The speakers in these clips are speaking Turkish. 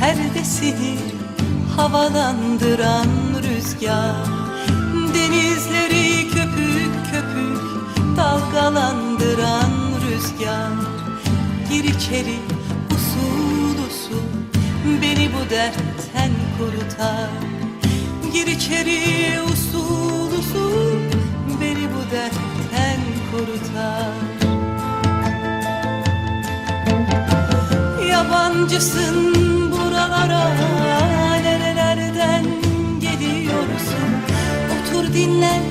perdesini havalandıran rüzgar. Denizleri köpük köpük dalgalandıran rüzgar. Gir içeri usul usul beni bu dertten kurutar Gir içeri usul usul beni bu dertten kurutar Yabancısın Nerelerden geliyorsun Otur dinlen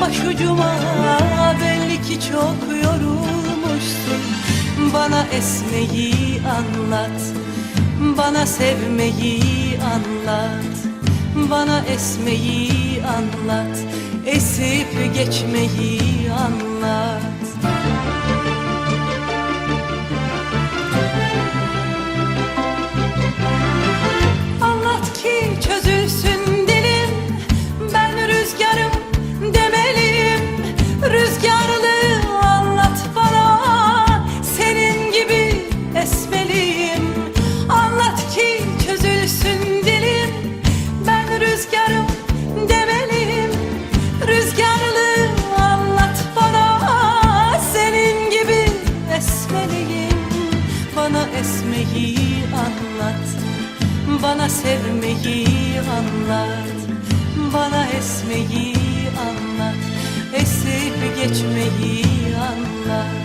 başucuma Belli ki çok yorulmuşsun. Bana esmeyi anlat Bana sevmeyi anlat. Bana esmeyi anlat Esip geçmeyi Anlat bana sevmeyi anlat Bana esmeyi anlat Esip geçmeyi anlat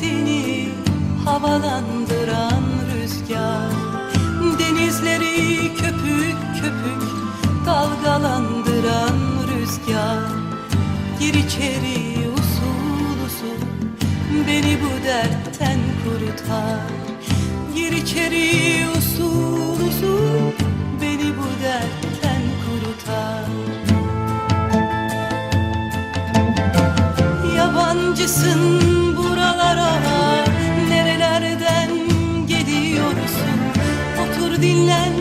perdesini havalandıran rüzgar. Denizleri köpük köpük dalgalandıran rüzgar. Gir içeri usul usul beni bu dertten kurutar Gir içeri usul usul beni bu dertten kurutar Yabancısın Dinlen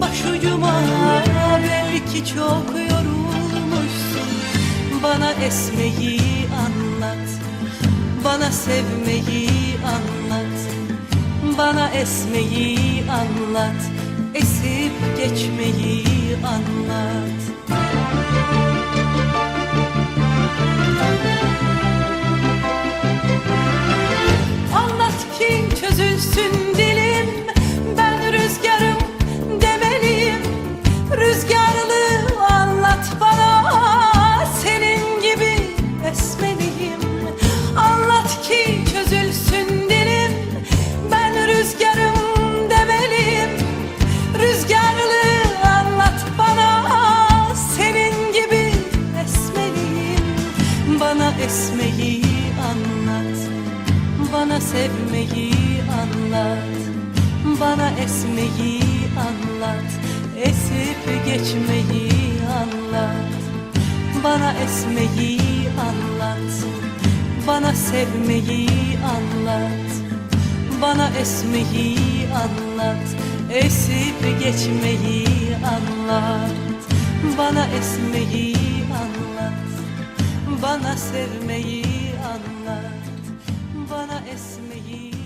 başucuma Belki çok yorulmuşsun. Bana esmeyi anlat Bana sevmeyi anlat Bana esmeyi anlat Esip geçmeyi anlat Bana esmeyi anlat. Bana sevmeyi anlat. Bana esmeyi anlat. Esip geçmeyi anlat. Bana esmeyi anlat. Bana sevmeyi anlat. Bana esmeyi anlat. Esip geçmeyi anlat. Bana esmeyi Bana sevmeyi anlat bana esmeyi